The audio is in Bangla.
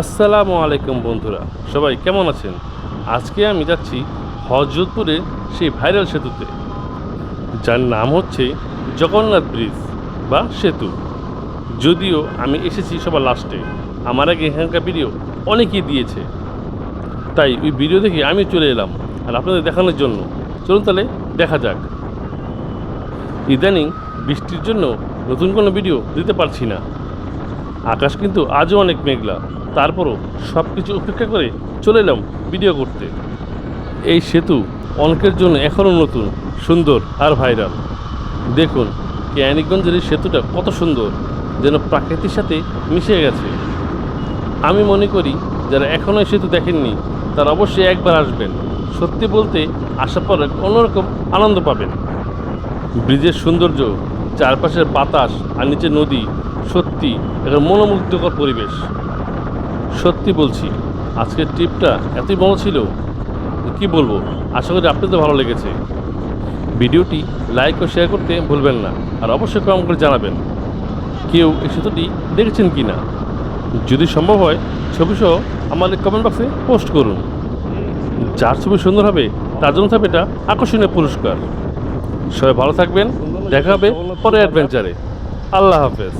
আসসালামু আলাইকুম বন্ধুরা, সবাই কেমন আছেন? আজকে আমি যাচ্ছি হজরতপুরের সেই ভাইরাল সেতুতে, যার নাম হচ্ছে জগন্নাথ ব্রিজ বা সেতু। যদিও আমি এসেছি সবার লাস্টে, আমার আগে এখানকার ভিডিও অনেকেই দিয়েছে। তাই ওই ভিডিও দেখে আমি চলে এলাম, আর আপনাদের দেখানোর জন্য। চলুন তাহলে দেখা যাক। ইদানিং বৃষ্টির জন্য নতুন কোনো ভিডিও দিতে পারছি না। আকাশ কিন্তু আজও অনেক মেঘলা। তারপরও সব কিছু উপেক্ষা করে চলে এলাম ভিডিও করতে। এই সেতু অনেকের জন্য এখনও নতুন, সুন্দর আর ভাইরাল। দেখুন, কেয়ানিগঞ্জের এই সেতুটা কত সুন্দর, যেন প্রাকৃতির সাথে মিশে গেছে। আমি মনে করি, যারা এখনও এই সেতু দেখেননি, তারা অবশ্যই একবার আসবেন। সত্যি বলতে আসার পর অন্যরকম আনন্দ পাবেন। ব্রিজের সৌন্দর্য, চারপাশের বাতাস আর নিচে নদী, সত্যি একটা মনোমুগ্ধকর পরিবেশ। সত্যি বলছি, আজকের ট্রিপটা এতই বড় ছিল, কি বলব? আশা করি আপনাদের ভালো লেগেছে। ভিডিওটি লাইক ও শেয়ার করতে ভুলবেন না, আর অবশ্যই কমেন্ট করে জানাবেন, কেউ এই সেতুটি দেখেছেন কি না? যদি সম্ভব হয় ছবি সহ আমাদের কমেন্ট বক্সে পোস্ট করুন। যার ছবি সুন্দর হবে, তার জন্য থাকবে এটা আকর্ষণীয় পুরস্কার। সবাই ভালো থাকবেন, দেখা হবে পরে অ্যাডভেঞ্চারে আল্লাহ হাফেজ।